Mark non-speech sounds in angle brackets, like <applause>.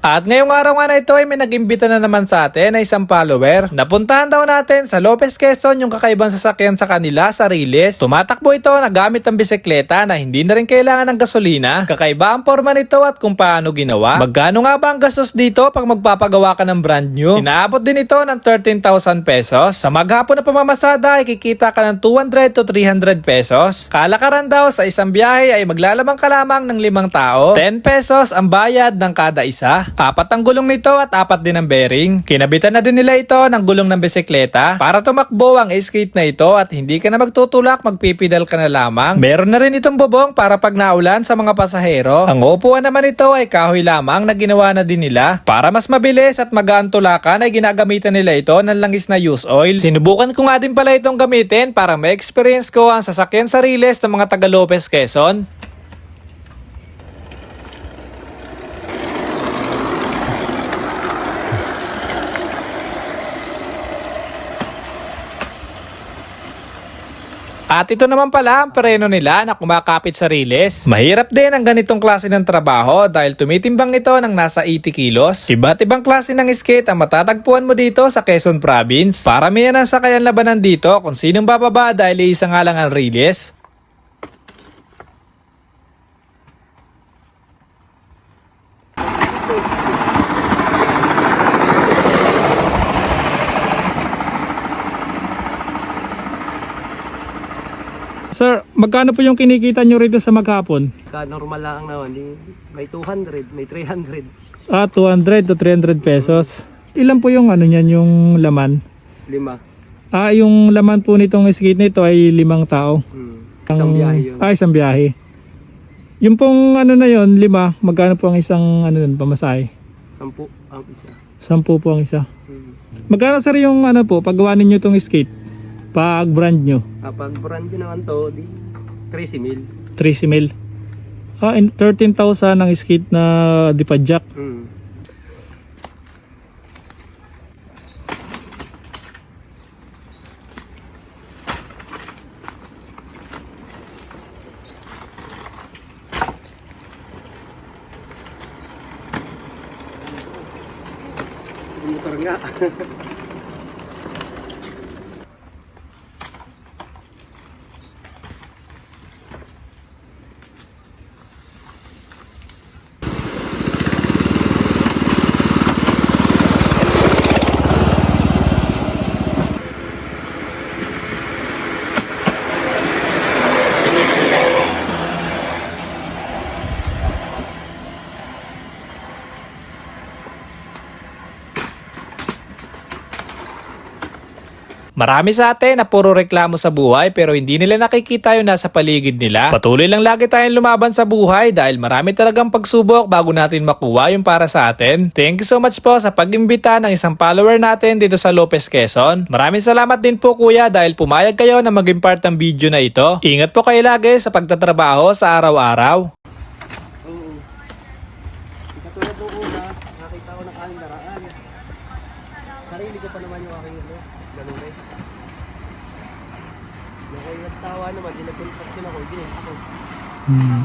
At ngayong araw nga na ito ay may nag-imbita na naman sa atin na isang follower. Napuntahan daw natin sa Lopez Quezon yung kakaibang sasakyan sa kanila sa Riles. Tumatakbo ito na gamit ang bisikleta na hindi na rin kailangan ng gasolina. Kakaiba ang forma nito at kung paano ginawa. Magkano nga ba ang gastos dito pag magpapagawa ka ng brand new? Inaabot din ito ng 13,000 pesos. Sa maghapon na pamamasada ay kikita ka ng 200 to 300 pesos. Kalakaran daw sa isang biyahe ay maglalamang ka lamang ng limang tao. 10 pesos ang bayad ng kada isa. Apat ang gulong nito at apat din ang bearing. Kinabitan na din nila ito ng gulong ng bisikleta para tumakbo ang skate na ito at hindi ka na magtutulak, magpipidal ka na lamang. Meron na rin itong bubong para pag naulan sa mga pasahero. Ang upuan naman ito ay kahoy lamang na ginawa na din nila. Para mas mabilis at magaan tulakan ay ginagamitan nila ito ng langis na use oil. Sinubukan ko nga din pala itong gamitin para ma-experience ko ang sasakyan sa riles ng mga taga Lopez Quezon. At ito naman pala ang preno nila na kumakapit sa riles. Mahirap din ang ganitong klase ng trabaho dahil tumitimbang ito ng nasa 80 kilos. Iba't ibang klase ng skate ang matatagpuan mo dito sa Quezon Province. Paramihan ang sakayan labanan dito kung sinong bababa dahil isa nga lang ang riles. Sir, magkano po yung kinikita nyo rito sa maghapon? Ka normal lang naman, di, may 200, may 300, Ah, 200 to 300 pesos. Ilan po yung ano niyan, yung laman? lima. Ah, yung laman po nitong skate nito ay limang tao. Hmm. Isang Ang- biyahe yun. Ah, isang biyahe. Yung pong ano na yon lima, magkano po ang isang ano nun, pamasahe? Sampu ang isa. Sampu po ang isa. Hmm. Magkano sir yung ano po, paggawa ninyo itong skate? Pag brand nyo, Ah, pag brand yun naman to, di 13 mil. 30 mil. Ah, and 13,000 ang skate na dipadjak. Hmm. Motor nga. <laughs> Marami sa atin na puro reklamo sa buhay pero hindi nila nakikita yung nasa paligid nila. Patuloy lang lagi tayong lumaban sa buhay dahil marami talagang pagsubok bago natin makuha yung para sa atin. Thank you so much po sa pag-imbita ng isang follower natin dito sa Lopez Quezon. Maraming salamat din po kuya dahil pumayag kayo na maging part ng video na ito. Ingat po kayo lagi sa pagtatrabaho sa araw-araw. Oo. Katulad nung una, nakita ko ng aking daraan. Sarili ko pa naman yung aking ano, ganun eh. Nung ako'y nagsawa naman, di nagkontak din ako, hindi ako. Hmm.